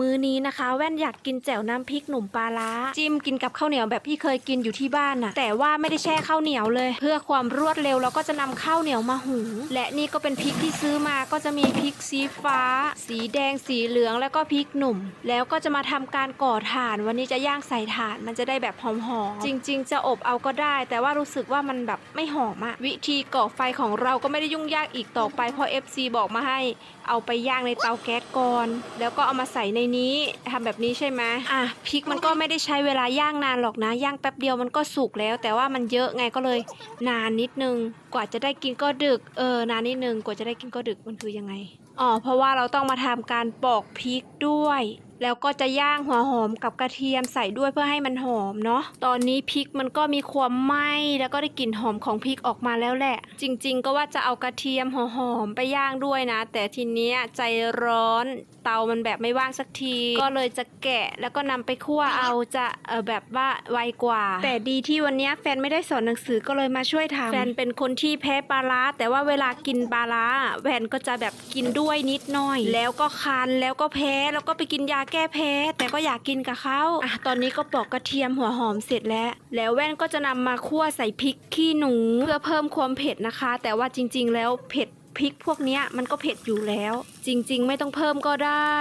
มื้อนี้นะคะ แว่นอยากกินแจ่วน้ำพริกหนุ่มปลาร้า จิ้มกินกับข้าวเหนียวแบบที่เคยกินอยู่ที่บ้านน่ะแต่ว่าไม่ได้แช่ข้าวเหนียวเลย เพื่อความรวดเร็วเราก็จะนำข้าวเหนียวมาหุงและนี่ก็เป็นพริกที่ซื้อมาก็จะมีพริกสีฟ้า สีแดงสีเหลืองแล้วก็พริกหนุ่ม แล้วก็จะมาทำการก่อถ่าน วันนี้จะย่างใส่ถ่าน มันจะได้แบบหอมๆจริง ๆ จะอบเอาก็ได้ แต่ว่ารู้สึกว่ามันแบบไม่หอมอะวิธีก่อไฟของเราก็ไม่ได้ยุ่งยากอีกต่อไปเพราะ FC บอกมาให้ เอาไปย่างในเตาแก๊สก่อนแล้วก็เอามาใส่ในนี้ทำแบบนี้ใช่ไหมอะพริกมันก็ไม่ได้ใช้เวลาย่างนานหรอกนะย่างแป๊บเดียวมันก็สุกแล้ว แต่ว่ามันเยอะไงก็เลยนานนิดนึง กว่าจะได้กินก็ดึกเออนานนิดนึงกว่าจะได้กินก็ดึกมันคือยังไงอ๋อเพราะว่าเราต้องมาทำการปอกพริกด้วย แล้วก็จะย่างหัวหอมกับกระเทียมใส่ด้วยเพื่อให้มันหอมเนาะ ตอนนี้พริกมันก็มีความไหม้แล้วก็ได้กลิ่นหอมของพริกออกมาแล้วแหละ จริง ๆ ก็ว่าจะเอากระเทียมหัวหอมไปย่างด้วยนะ แต่ทีเนี้ยใจร้อนเตามันแบบไม่ว่างสักที ก็เลยจะแกะแล้วก็นำไปคั่วเอาจะเออแบบว่าไวกว่า แต่ดีที่วันนี้แฟนไม่ได้สอนหนังสือก็เลยมาช่วยทำแฟนเป็นคนที่แพ้ปลาร้าแต่ว่าเวลากินปลาร้าแฟนก็จะแบบกินด้วยนิดหน่อย แล้วก็คันแล้วก็แพ้แล้วก็ไปกินยาแก้แพ้ แต่ก็อยากกินกับเขาอะตอนนี้ก็ปอกกระเทียมหัวหอมเสร็จแล้ว แล้วแว่นก็จะนำมาคั่วใส่พริกขี้หนู เพื่อเพิ่มความเผ็ดนะคะ แต่ว่าจริง ๆ แล้วเผ็ด พริกพวกเนี้ยมันก็เผ็ดอยู่แล้ว จริง ๆ ไม่ต้องเพิ่มก็ได้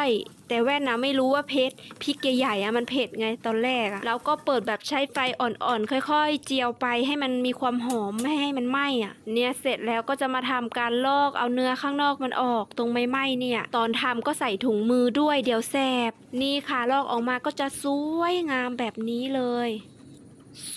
แต่แว่นนะไม่รู้ว่าเผ็ดพริกใหญ่ๆอะมันเผ็ดไงตอนแรกอะแล้วก็เปิดแบบใช้ไฟอ่อนๆ ค่อย ๆ เจียวไปให้มันมีความหอมไม่ให้มันไหม้อะเนี่ยเสร็จแล้วก็จะมาทำการลอกเอาเนื้อข้างนอกมันออกตรงไม่ไหม้เนี่ย ตอนทำก็ใส่ถุงมือด้วยเดี๋ยวแสบนี่ค่ะลอกออกมาก็จะสวยงามแบบนี้เลย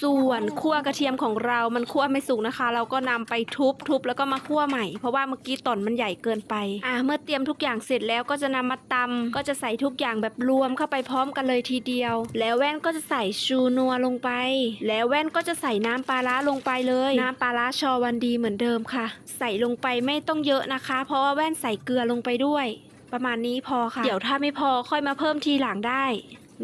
ส่วนคั่วกระเทียมของเรามันคั่วไม่สุกนะคะ เราก็นำไปทุบทุบแล้วก็มาคั่วใหม่เพราะว่าเมื่อกี้ตอนมันใหญ่เกินไปอ่าเมื่อเตรียมทุกอย่างเสร็จแล้วก็จะนำมาตำก็จะใส่ทุกอย่างแบบรวมเข้าไปพร้อมกันเลยทีเดียว แล้วแว่นก็จะใส่ชูนัวลงไป แล้วแว่นก็จะใส่น้ำปลาร้าลงไปเลย น้ำปลาร้าชอวันดีเหมือนเดิมค่ะ ใส่ลงไปไม่ต้องเยอะนะคะ เพราะว่าแว่นใส่เกลือลงไปด้วย ประมาณนี้พอค่ะ เดี๋ยวถ้าไม่พอค่อยมาเพิ่มทีหลังได้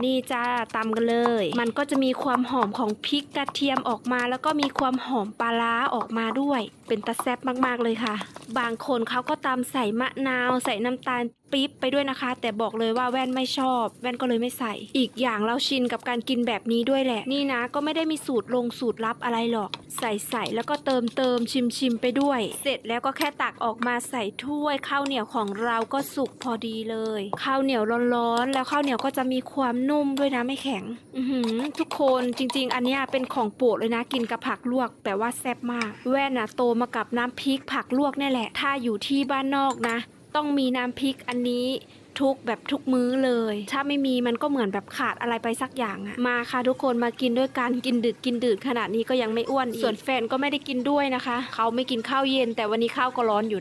นี่จ้าตำกันเลย มันก็จะมีความหอมของพริกกระเทียมออกมา แล้วก็มีความหอมปลาร้าออกมาด้วย เป็นตะแซบมากๆเลยค่ะ บางคนเขาก็ตำใส่มะนาว ใส่น้ำตาล ปี๊บไปด้วยนะคะ แต่บอกเลยว่าแว่นไม่ชอบ แว่นก็เลยไม่ใส่ อีกอย่างเราชินกับการกินแบบนี้ด้วยแหละ นี่นะก็ไม่ได้มีสูตรลงสูตรลับอะไรหรอก ใส่ใส่แล้วก็เติมเติมชิมชิมไปด้วย เสร็จแล้วก็แค่ตักออกมาใส่ถ้วยข้าวเหนียวของเราก็สุกพอดีเลยข้าวเหนียวร้อนๆแล้วข้าวเหนียวก็จะมีความนุ่มด้วยนะไม่แข็ง อือหือทุกคนจริง ๆ อันนี้เป็นของโปรดเลยนะกินกับผักลวกแต่ว่าแซ่บมาก แว่นนะโตมากับน้ำพริกผักลวกนี่แหละ ถ้าอยู่ที่บ้านนอกนะ ต้องมีน้ำพริกอันนี้ทุกแบบทุกมื้อเลย ถ้าไม่มีมันก็เหมือนแบบขาดอะไรไปสักอย่างอะมาค่ะทุกคนมากินด้วยกันกินดึกกินดื่นขนาดนี้ก็ยังไม่อ้วนอีกส่วนแฟนก็ไม่ได้กินด้วยนะคะ เขาไม่กินข้าวเย็น แต่วันนี้ข้าวก็ร้อนอยู่